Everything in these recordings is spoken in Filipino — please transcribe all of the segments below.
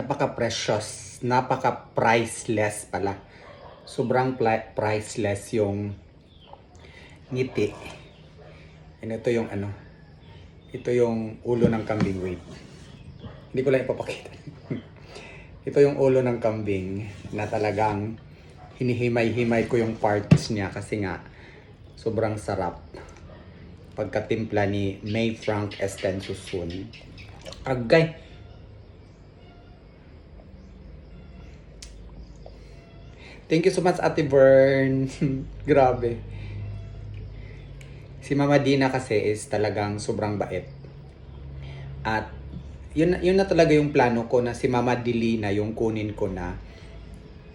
napaka-precious, napaka-priceless pala. Sobrang priceless yung ngiti. And ito yung ano, ito yung ulo ng kambing. Wait. Hindi ko lang ipapakita. ito yung ulo ng kambing na talagang hinihimay-himay ko yung parts niya kasi nga sobrang sarap pagkatimpla ni May Frank Estensusun. Agay! Thank you so much, Ate Bern. Grabe. Si Mama Dina kasi is talagang sobrang bait. At yun, yun na talaga yung plano ko na si Mama Dilina yung kunin ko na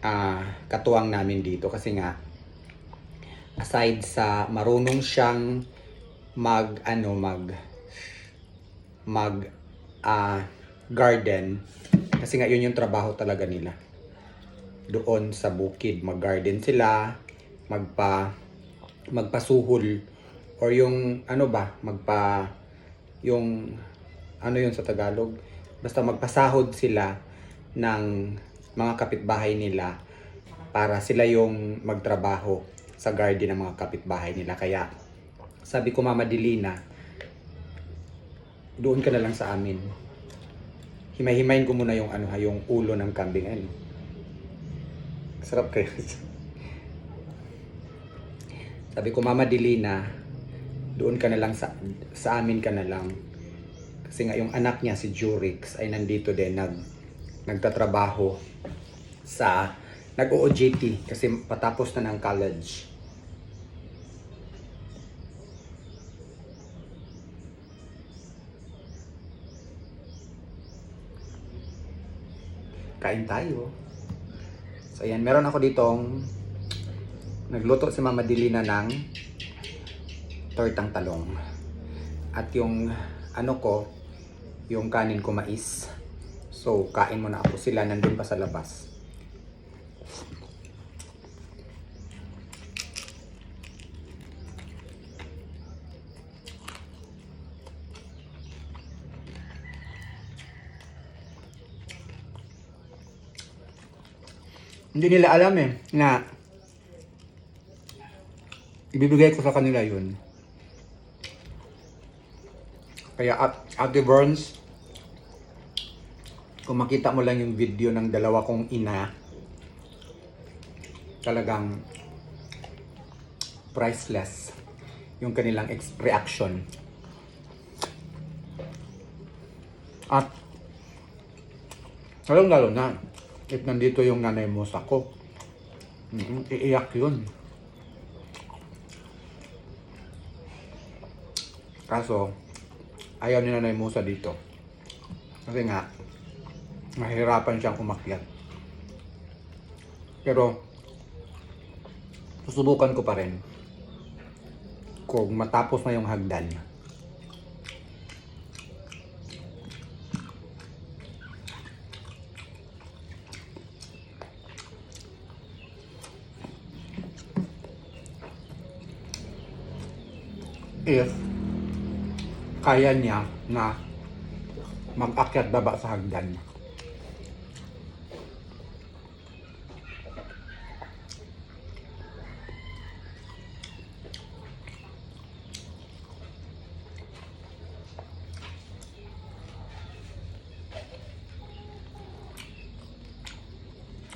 ah, katuwang namin dito. Kasi nga, aside sa marunong siyang mag, ano, mag, mag, ah, garden. Kasi nga yun yung trabaho talaga nila doon sa bukid. Mag-garden sila, magpa magpasuhol or yung ano ba, magpa yung ano yun sa Tagalog, basta magpasahod sila ng mga kapitbahay nila para sila yung magtrabaho sa garden ng mga kapitbahay nila. Kaya sabi ko Mama Dilina, doon ka na lang sa amin. Himay-himayin ko muna yung ano ha, yung ulo ng kambing. Ano? Sarap kayo. Sabi ko, Mama Dilina, doon ka na lang sa, sa amin ka na lang. Kasi nga yung anak niya, si Jurix, ay nandito din, nag, nagtatrabaho sa, nag-OJT kasi patapos na ng college. Kain tayo. So ayan, meron ako ditong nagluto si Mama Dilina ng tortang talong. At yung ano ko, yung kanin ko mais. So kain muna ako sila nandun pa sa labas. Hindi nila alam eh na ibibigay ko sa kanila yun. Kaya at Ate Burns, kung makita mo lang yung video ng dalawa kong ina, talagang priceless yung kanilang reaction. At lalong lalo na, if nandito yung nanay mo sa ko, mm, iiyak yun. Kaso, ayaw ni Nanay Musa dito. Kasi nga, mahirapan siyang umakyat. Pero, susubukan ko pa rin. Kung matapos na yung hagdan. If kaya niya na mag-akyat baba sa hagdan.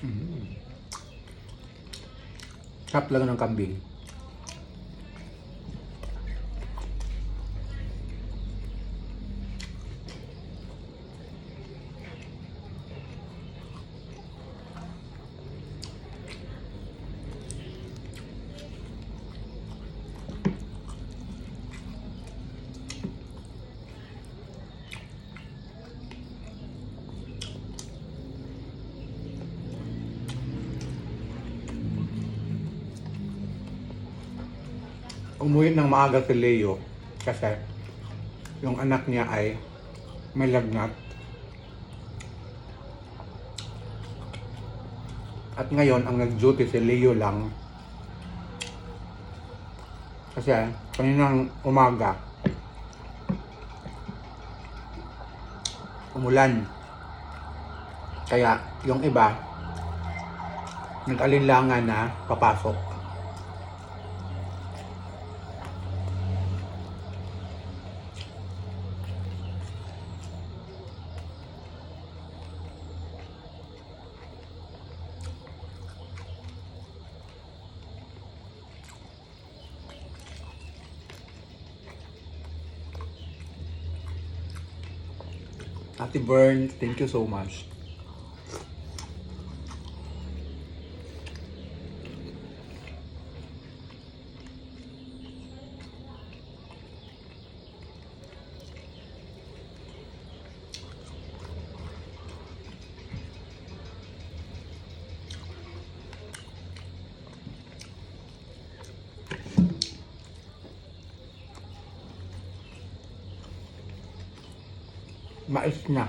Mm. Sarap lang ng kambing. Umuwi ng maaga si Leo kasi yung anak niya ay may lagnat. At ngayon, ang nag-duty si Leo lang. Kasi kaninang umaga, umulan. Kaya yung iba, nag-alinlangan na papasok. Ate Bern, thank you so much. Mais na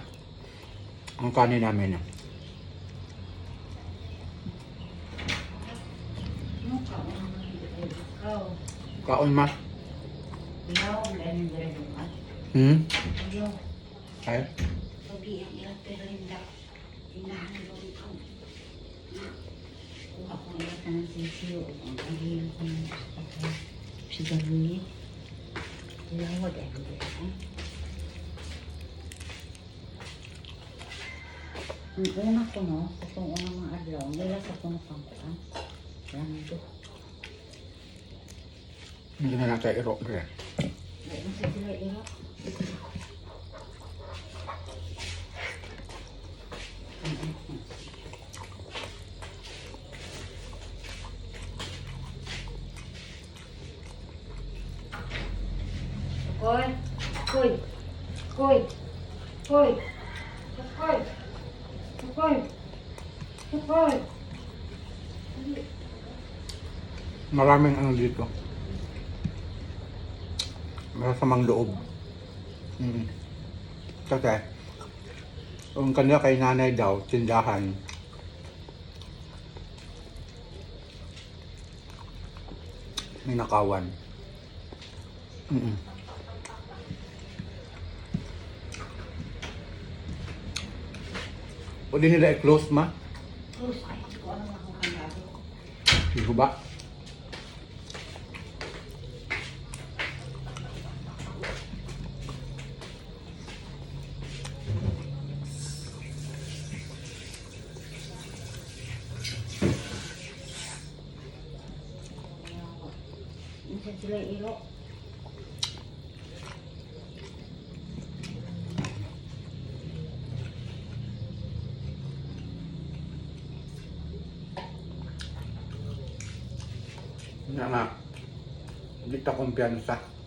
ang kanin namin. Ano ka? Ikaw. Kaon ma. Ikaw, ganun ganun ka. Hmm? Ikaw, Ay? pagi ang ilang pero hindi inahanong ko. Kuha ko ang ilang ng sisiyo. Ang ahiyan ko ng kapatid. Si Gabi. Lawag ay hindi. eh. Ang una ko no, itong unang mga adlaw, nila sa puno pang kuan. Lando. Hindi na natin iro. Okay. Ay, nasa sila iro. Koy, Maraming ano dito. Masamang loob. Mm. Kasi, ang kanila kay nanay daw, tindahan. May nakawan. Mm Pwede nila i-close ma? Close, ay, hindi ko alam kung. Di ba? Sila iro. Nga nga. Hindi ta kumpiyansa.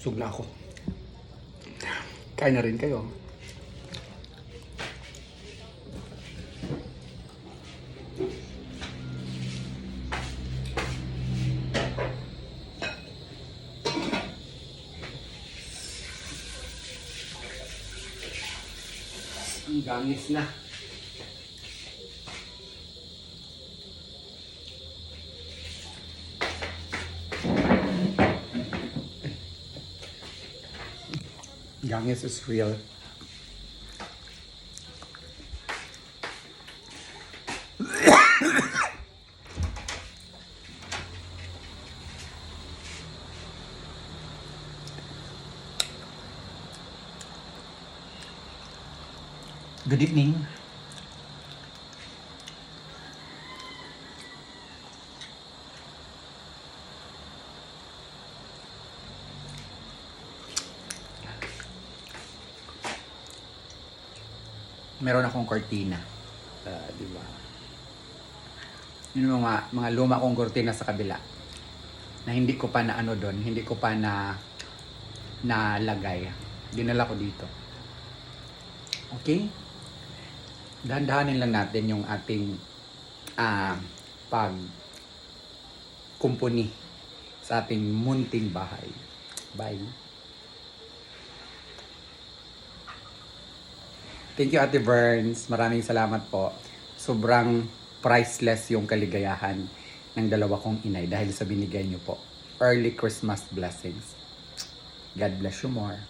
Sug na ako. Kain na rin kayo. Ang gangis na. Gangis is real. Good evening. Meron akong cortina. Ah, di ba? Yun yung mga, mga luma kong cortina sa kabila. Na hindi ko pa na ano doon, hindi ko pa na nalagay. Dinala ko dito. Okay? Dahan-dahanin lang natin yung ating ah pag kumpuni sa ating munting bahay. Bye! Thank you, Ate Burns. Maraming salamat po. Sobrang priceless yung kaligayahan ng dalawa kong inay dahil sa binigay niyo po. Early Christmas blessings. God bless you more.